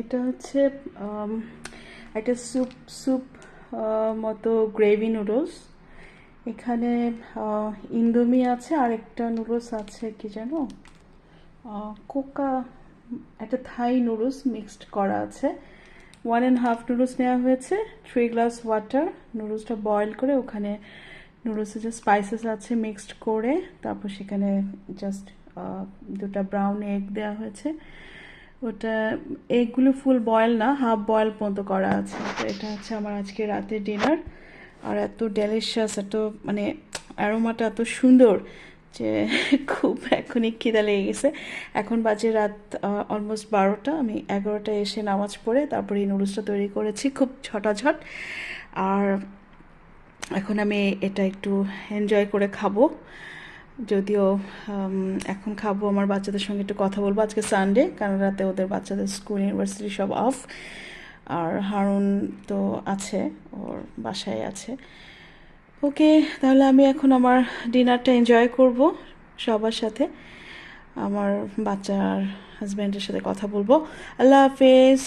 এটা হচ্ছে একটা স্যুপ স্যুপ মতো গ্রেভি নুডলস এখানে ইন্দুমি আছে আর একটা নুডলস আছে কি আহ, কোকা একটা থাই নুডলস মিক্সড করা আছে। ওয়ান অ্যান্ড হাফ নুডলস নেওয়া হয়েছে থ্রি গ্লাস ওয়াটার নুডলসটা বয়েল করে ওখানে নুডলসের যে স্পাইসেস আছে মিক্সড করে তারপর সেখানে জাস্ট দুটা ব্রাউন এগ দেওয়া হয়েছে। ওটা এগগুলো ফুল বয়েল না হাফ বয়েল পর্যন্ত করা আছে। তো এটা হচ্ছে আমার আজকে রাতের ডিনার আর এত ডেলিশিয়াস এত মানে অ্যারোমাটা এত সুন্দর যে খুব এখনই খিদা লেগে গেছে। এখন বাজে রাত অলমোস্ট বারোটা। আমি এগারোটায় এসে নামাজ পড়ে তারপরে এই নুডলসটা তৈরি করেছি খুব ছটাঝট আর এখন আমি এটা একটু এনজয় করে খাব। যদিও এখন খাব, আমার বাচ্চাদের সঙ্গে একটু কথা বলব। আজকে সানডে কারণ রাতে ওদের বাচ্চাদের স্কুল ইউনিভার্সিটি সব অফ আর হারুন তো আছে, ওর বাসায় আছে। ওকে, তাহলে আমি এখন আমার ডিনারটা এনজয় করব সবার সাথে। আমার বাচ্চার হাজব্যান্ডের সাথে কথা বলব। আল্লাহ হাফেজ।